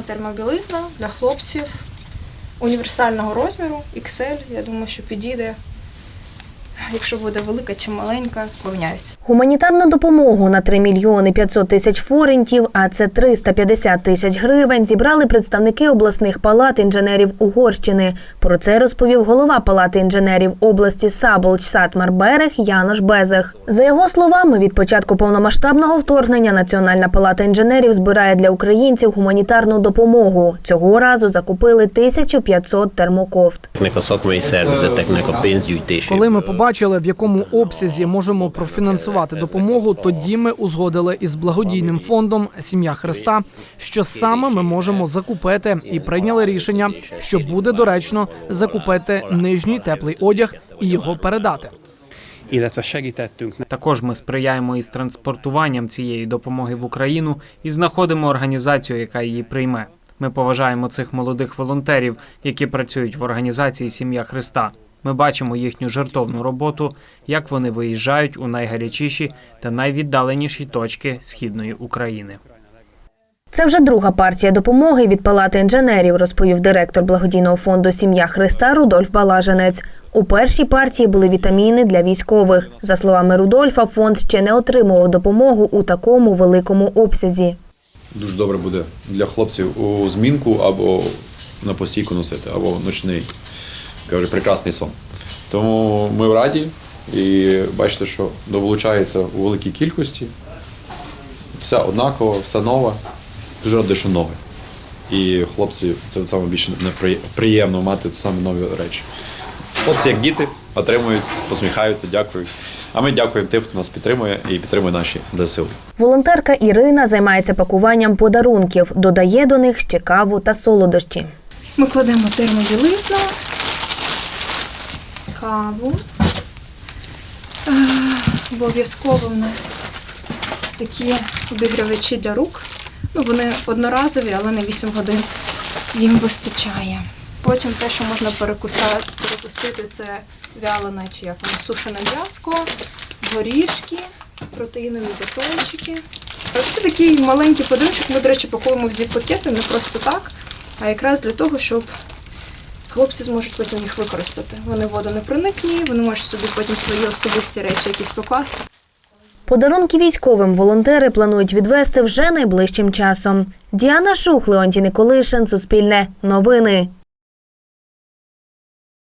Класна термобілизна для хлопців універсального розміру, XL. Я думаю, що підійде. Якщо буде велика чи маленька, порівняються. Гуманітарну допомогу на 3 мільйони 500 тисяч форентів, а це 350 тисяч гривень, зібрали представники обласних палат інженерів Угорщини. Про це розповів голова палати інженерів області Саболч Сатмар Берег Янош Безех. За його словами, від початку повномасштабного вторгнення Національна палата інженерів збирає для українців гуманітарну допомогу. Цього разу закупили 1500 термокофт. Ezeknek a szakmai szervezeteknek a pénzgyűjtésében. Коли ми побачили, в якому обсязі можемо профінансувати допомогу, тоді ми узгодили із благодійним фондом Сім'я Христа, що саме ми можемо закупити, і прийняли рішення, що буде доречно закупити нижній теплий одяг і його передати. illetve segítettünk Також ми сприяємо із транспортуванням цієї допомоги в Україну і знаходимо організацію, яка її прийме. Ми поважаємо цих молодих волонтерів, які працюють в організації Сім'я Христа. Ми бачимо їхню жертовну роботу, як вони виїжджають у найгарячіші та найвіддаленіші точки східної України. Це вже друга партія допомоги від палати інженерів, розповів директор благодійного фонду Сім'я Христа Рудольф Балажанець. У першій партії були вітаміни для військових. За словами Рудольфа, фонд ще не отримував допомогу у такому великому обсязі. дуже добре буде для хлопців у змінку або на постійку носити, або ночний, каже, прекрасний сон. Тому ми в раді і бачите, що долучається у великій кількості. Все однаково, все нове. Дуже радий, що нове. І хлопці, це саме більше приємно мати саме нові речі. Хлопці, як діти, отримують, посміхаються, дякують. А ми дякуємо тим, хто нас підтримує і підтримує наші ДСУ. Волонтерка Ірина займається пакуванням подарунків, додає до них ще каву та солодощі. Ми кладемо термобілизну, каву. Е, Обов'язково в нас такі обігрівачі для рук. Ну, вони одноразові, але на 8 годин їм вистачає. Потім те, що можна перекусити, це вялене чи як воно, сушене м'яско, горішки, протеїнові батончики. Це такий маленький подарунок. Ми, до речі, пакуємо в зіп-пакети не просто так, а якраз для того, щоб хлопці зможуть потім їх використати. Вони водонепроникні, вони можуть собі потім свої особисті речі якісь покласти. Подарунки військовим волонтери планують відвести вже найближчим часом. Діана Шух, Леонтій Николишин, Суспільне, Новини.